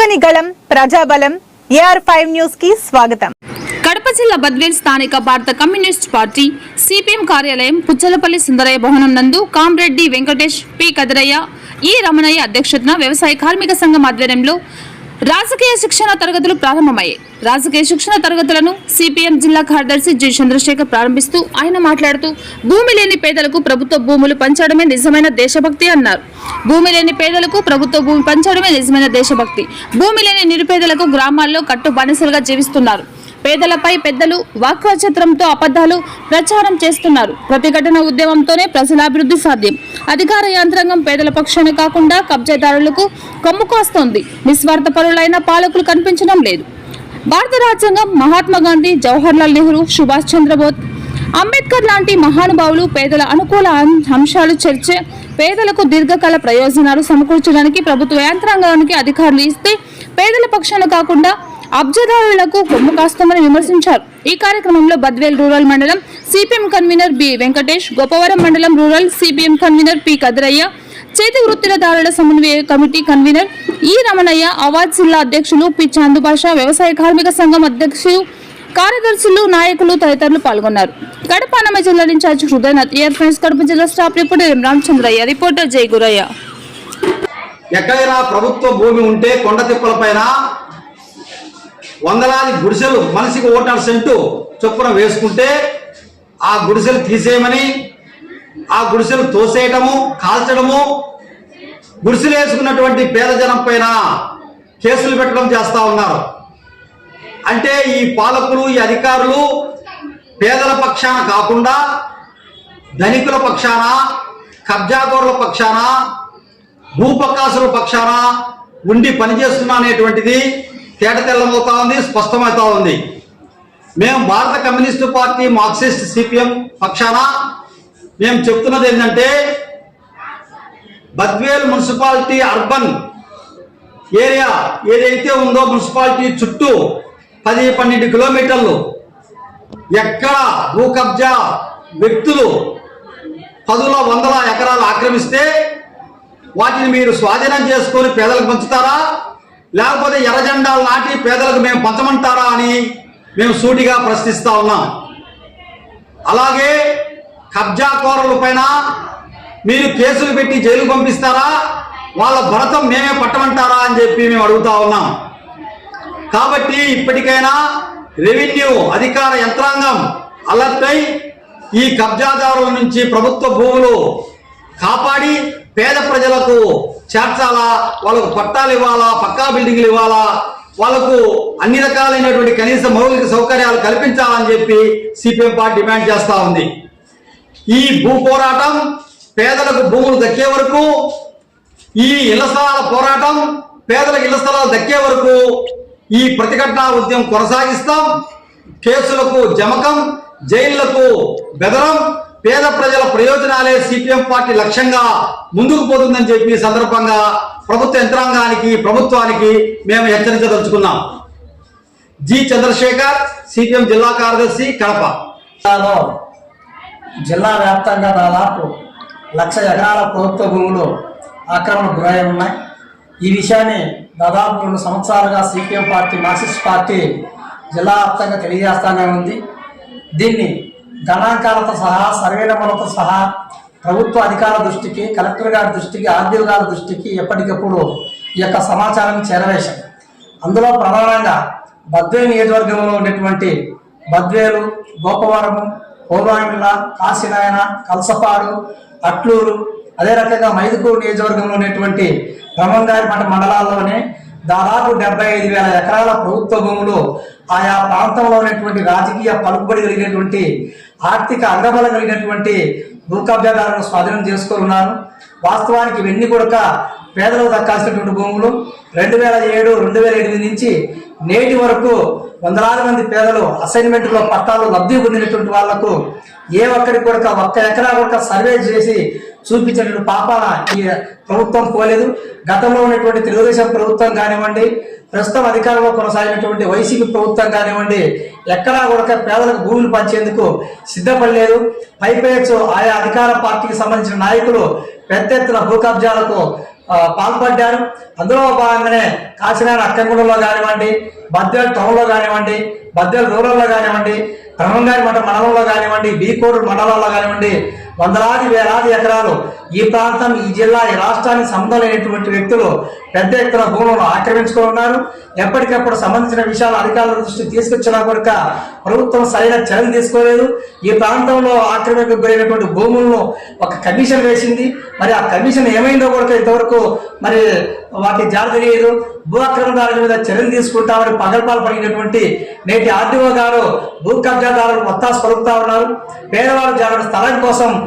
నమ్మగని గళం ప్రజాబలం AR five న్యూస్కి స్వాగతం. కడప జిల్లా బద్వేల్ స్థానిక భారత కమ్యూనిస్ట్ పార్టీ సిపిఎం కార్యాలయం పుచ్చలపల్లి సుందరయ్య భవనం నందు కామ్రెడ్డి వెంకటేష్ పి. కదరయ్య ఈ రమణయ్య అధ్యక్షతన వ్యవసాయ కార్మిక సంఘం ఆధ్వర్యంలో రాజకీయ శిక్షణ తరగతులు ప్రారంభమయ్యాయి రాజకీయ శిక్షణ తరగతులను సిపిఎం జిల్లా కార్యదర్శి జి చంద్రశేఖర్ ప్రారంభిస్తూ ఆయన మాట్లాడుతూ భూమి లేని పేదలకు ప్రభుత్వ భూములు పంచడమే నిజమైన దేశభక్తి అన్నారు. భూమి లేని పేదలకు ప్రభుత్వ భూమి పంచడమే నిజమైన దేశభక్తి. భూమి లేని నిరుపేదలకు గ్రామాల్లో కట్టు బానిసలుగా జీవిస్తున్నారు. పేదలపై పెద్దలు వాక్వచత్రంతో అబద్ధాలు ప్రచారం చేస్తున్నారు. ప్రతిఘటన ఉద్యమంతోనే ప్రజల అభివృద్ధి సాధ్యం. అధికార యంత్రాంగం పేదల పక్షాన కాకుండా కబ్జాదారులకు కొమ్ము కాస్తోంది. నిస్వార్థపరులైన పాలకులు కనిపించడం లేదు. భారత రాజ్యాంగం మహాత్మా గాంధీ జవహర్లాల్ నెహ్రూ సుభాష్ చంద్రబోస్ అంబేద్కర్ లాంటి మహానుభావులు పేదల అనుకూల అం- అంశాలు చర్చ పేదలకు దీర్ఘకాల ప్రయోజనాలు సమకూర్చడానికి ప్రభుత్వ యంత్రాంగానికి అధికారులు ఇస్తే పేదల పక్షాన కాకుండా అబ్జదారులకు కొమ్ము కాస్తామని విమర్శించారు. ఈ కార్యక్రమంలో బద్వేల్ రూరల్ మండలం CPM convener B Venkatesh Gopavaram మండలం rural CPM convener P Kadarayya చేతి వృత్తిలదారుల సమన్వయ కమిటీ కన్వీనర్ ఈ రమణయ్య అవాజ్ జిల్లా అధ్యక్షులు పి చాందుభాష వ్యవసాయ కార్మిక సంఘం అధ్యక్షులు కార్యదర్శులు నాయకులు తదితరులు పాల్గొన్నారు. కడప అన్నమయ్య జిల్లా incharge Hridayanath year friends Kadapa జిల్లా staff reporter M Ramachandrayya reporter Jai Gurayya. ఎక్కడైనా ప్రభుత్వ భూమి ఉంటే కొండ తిప్పల పైన వందలాది గుడిసెలు మనిషికి ఓటర్ సెంటు చొప్పున వేసుకుంటే ఆ గుడిసెలు తీసేయమని ఆ గుడిసెలు తోసేయటము కాల్చడము గుడిసెలు వేసుకున్నటువంటి పేద జనం పైన కేసులు పెట్టడం చేస్తా ఉన్నారు. అంటే ఈ పాలకులు ఈ అధికారులు పేదల పక్షాన కాకుండా ధనికుల పక్షాన కబ్జాకోరుల పక్షాన భూపకాసుల పక్షాన ఉండి పనిచేస్తున్నా అనేటువంటిది తేటతెల్లమవుతా ఉంది స్పష్టమవుతా ఉంది మేము భారత కమ్యూనిస్టు పార్టీ మార్క్సిస్ట్ సిపిఎం పక్షాన మేము చెప్తున్నది ఏంటంటే బద్వేల్ మున్సిపాలిటీ అర్బన్ ఏరియా ఏదైతే ఉందో మున్సిపాలిటీ చుట్టూ పది పన్నెండు కిలోమీటర్లు ఎక్కడ భూ కబ్జా వ్యక్తులు పదుల వందల ఎకరాలు ఆక్రమిస్తే వాటిని మీరు స్వాధీనం చేసుకొని పేదలకు పంచుతారా? లేకపోతే ఎర్రజెండాలు నాటి పేదలకు మేము పంచమంటారా అని మేము సూటిగా ప్రశ్నిస్తా ఉన్నాం. అలాగే కబ్జాకోరుల పైన మీరు కేసులు పెట్టి జైలు పంపిస్తారా? వాళ్ళ భరతం మేమే పట్టమంటారా అని చెప్పి మేము అడుగుతా ఉన్నాం. కాబట్టి ఇప్పటికైనా రెవెన్యూ అధికార యంత్రాంగం అలర్ట్ అయి ఈ కబ్జాదారుల నుంచి ప్రభుత్వ భూములు పేద ప్రజలకు చేర్చాలా? వాళ్ళకు పట్టాలు ఇవ్వాలా? పక్కా బిల్డింగ్లు ఇవ్వాలా? వాళ్ళకు అన్ని రకాలైనటువంటి కనీస మౌలిక సౌకర్యాలు కల్పించాలని చెప్పి సిపిఎం పార్టీ డిమాండ్ చేస్తూ ఉంది. ఈ భూ పోరాటం పేదలకు భూములు దక్కే వరకు ఈ ఇళ్ళ స్థలాల పోరాటం పేదలకు ఇళ్ళ స్థలాలు దక్కే వరకు ఈ ప్రతిఘటన ఉద్యమం కొనసాగిస్తాం. కేసులకు జమకం జైళ్ళకు బెదరం పేద ప్రజల ప్రయోజనాలే సిపిఎం పార్టీ లక్ష్యంగా ముందుకు పోతుందని చెప్పి సందర్భంగా ప్రభుత్వ యంత్రాంగానికి ప్రభుత్వానికి మేము హెచ్చరించదలుచుకున్నాం. జి చంద్రశేఖర్ సిపిఎం జిల్లా కార్యదర్శి కడప. జిల్లా వ్యాప్తంగా దాదాపు లక్ష ఎకరాల ప్రభుత్వ భూములు ఆక్రమణ గురై ఉన్నాయి. ఈ విషయాన్ని దాదాపు రెండు సంవత్సరాలుగా సిపిఎం పార్టీ మార్క్సిస్ట్ పార్టీ జిల్లా వ్యాప్తంగా తెలియజేస్తానే ఉంది. దీన్ని గణాంకాలతో సహా సర్వే నెంబర్లతో సహా ప్రభుత్వ అధికారుల దృష్టికి కలెక్టర్ గారి దృష్టికి ఆర్డీఓ గారి దృష్టికి ఎప్పటికప్పుడు ఈ యొక్క సమాచారం చేరవేశాం. అందులో ప్రధానంగా బద్వే నియోజకవర్గంలో ఉన్నటువంటి బద్వేలు గోపవరము పౌరామిల్ల కాశీనాయన కలసపాడు అట్లూరు అదే రకంగా మైదుకూరు నియోజకవర్గంలో ఉన్నటువంటి బ్రహ్మంగారిపేట మండలాల్లోనే దాదాపు డెబ్బై ఐదు వేల ఎకరాల ప్రభుత్వ భూములు ఆయా ప్రాంతంలో ఉన్నటువంటి రాజకీయ పలుకుబడి కలిగినటువంటి ఆర్థిక అగ్రబలం కలిగినటువంటి భూ కబ్జాదారులను స్వాధీనం చేసుకొని ఉన్నారు వాస్తవానికి ఇవన్నీ కూడా పేదలకు దక్కాల్సినటువంటి భూములు రెండు వేల ఏడు రెండు వేల ఎనిమిది నుంచి నేటి వరకు వందలాది మంది పేదలు అసైన్మెంట్లో పట్టాలు లబ్ధి పొందినటువంటి వాళ్ళకు ఏ ఒక్కరికి కూడా ఒక్క ఎకరా కూడా సర్వే చేసి చూపించినటువంటి పాపాన ఈ ప్రభుత్వం పోలేదు. గతంలో ఉన్నటువంటి తెలుగుదేశం ప్రభుత్వం కానివ్వండి ప్రస్తుతం అధికారంలో కొనసాగినటువంటి వైసీపీ ప్రభుత్వం కానివ్వండి ఎక్కడా కూడా పేదలకు భూములు పంచేందుకు సిద్ధపడలేదు. పైపేచ్చు ఆయా అధికార పార్టీకి సంబంధించిన నాయకులు పెద్ద ఎత్తున భూ కబ్జాలకు పాల్పడ్డారు. అందులో భాగంగానే కాకినాడ అక్కంగూడలో కానివ్వండి బద్దేలు టౌన్లో కానివ్వండి బద్దేలు రూరల్లో కానివ్వండి బ్రహ్మంగారి మఠం మండలంలో కానివ్వండి బీకోడు మండలాల్లో కానివ్వండి వందలాది వేలాది ఎకరాలు ఈ ప్రాంతం ఈ జిల్లా ఈ రాష్ట్రానికి సంబంధమైనటువంటి వ్యక్తులు పెద్ద ఎత్తున భూములను ఆక్రమించుకొని ఉన్నారు. ఎప్పటికప్పుడు సంబంధించిన విషయాలు అధికారుల దృష్టికి తీసుకొచ్చినా కొరక ప్రభుత్వం సరైన చర్యలు తీసుకోలేదు. ఈ ప్రాంతంలో ఆక్రమణకు గురైనటువంటి భూములను ఒక కమిషన్ వేసింది. మరి ఆ కమిషన్ ఏమైందో కూడా ఇంతవరకు మరి వాటి జారి తెలియదు. భూ ఆక్రమణదారుల మీద చర్యలు తీసుకుంటామని పగల్పాలు పడినటువంటి నేటి ఆర్డీఓ గారు భూ కబ్జాదారులు మొత్తాసు స్వరుపుతా ఉన్నారు. పేదవాళ్ళు జాగ్రత్త స్థలం కోసం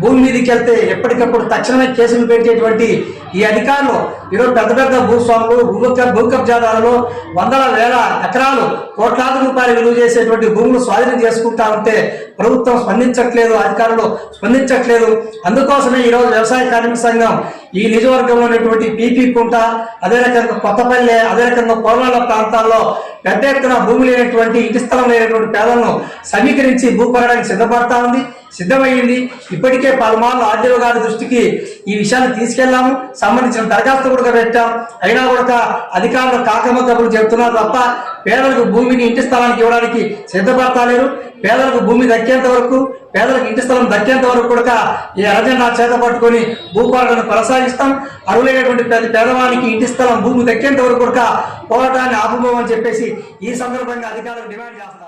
భూమి మీదకి వెళ్తే ఎప్పటికప్పుడు తక్షణమే కేసులు పెట్టేటువంటి ఈ అధికారులు. ఈరోజు పెద్ద పెద్ద భూస్వాములు భూ కబ్- కబ్జాదారులు వందల వేల ఎకరాలు కోట్లాది రూపాయలు విలువ చేసేటువంటి భూములు స్వాధీనం చేసుకుంటా ఉంటే ప్రభుత్వం స్పందించట్లేదు అధికారులు స్పందించట్లేదు. అందుకోసమే ఈరోజు వ్యవసాయ కార్మిక సంఘం ఈ నియోజకవర్గంలో ఉన్నటువంటి పీపీ కుంట అదే రకంగా కొత్తపల్లె అదే రకంగా కోలాల ప్రాంతాల్లో పెద్ద ఎత్తున భూమి లేనటువంటి ఇంటి స్థలం లేనటువంటి పేదలను సమీకరించి భూ కొనడానికి సిద్ధపడతా ఉంది సిద్ధమైంది ఇప్పటికే పలుమార్లు ఆర్డీఓ గారి దృష్టికి ఈ విషయాన్ని తీసుకెళ్ళాము సంబంధించిన దరఖాస్తు కూడా పెట్టాం. అయినా కూడా అధికారులు కాకమ్మ కబుర్లు చెబుతున్నారు తప్ప పేదలకు భూమిని ఇంటి స్థలానికి ఇవ్వడానికి సిద్ధపడతలేరు. పేదలకు భూమి దక్కేంత వరకు పేదలకు ఇంటి స్థలం దక్కేంత వరకు కూడా ఈ అరజెండా చేత పట్టుకొని భూపాలను కొనసాగిస్తాం. అరువులైనటువంటి పేద పేదవానికి ఇంటి స్థలం భూమి దక్కేంత వరకు కూడా పోరాటాన్ని ఆపుకోమని చెప్పేసి ఈ సందర్భంగా అధికారులకు డిమాండ్ చేస్తాం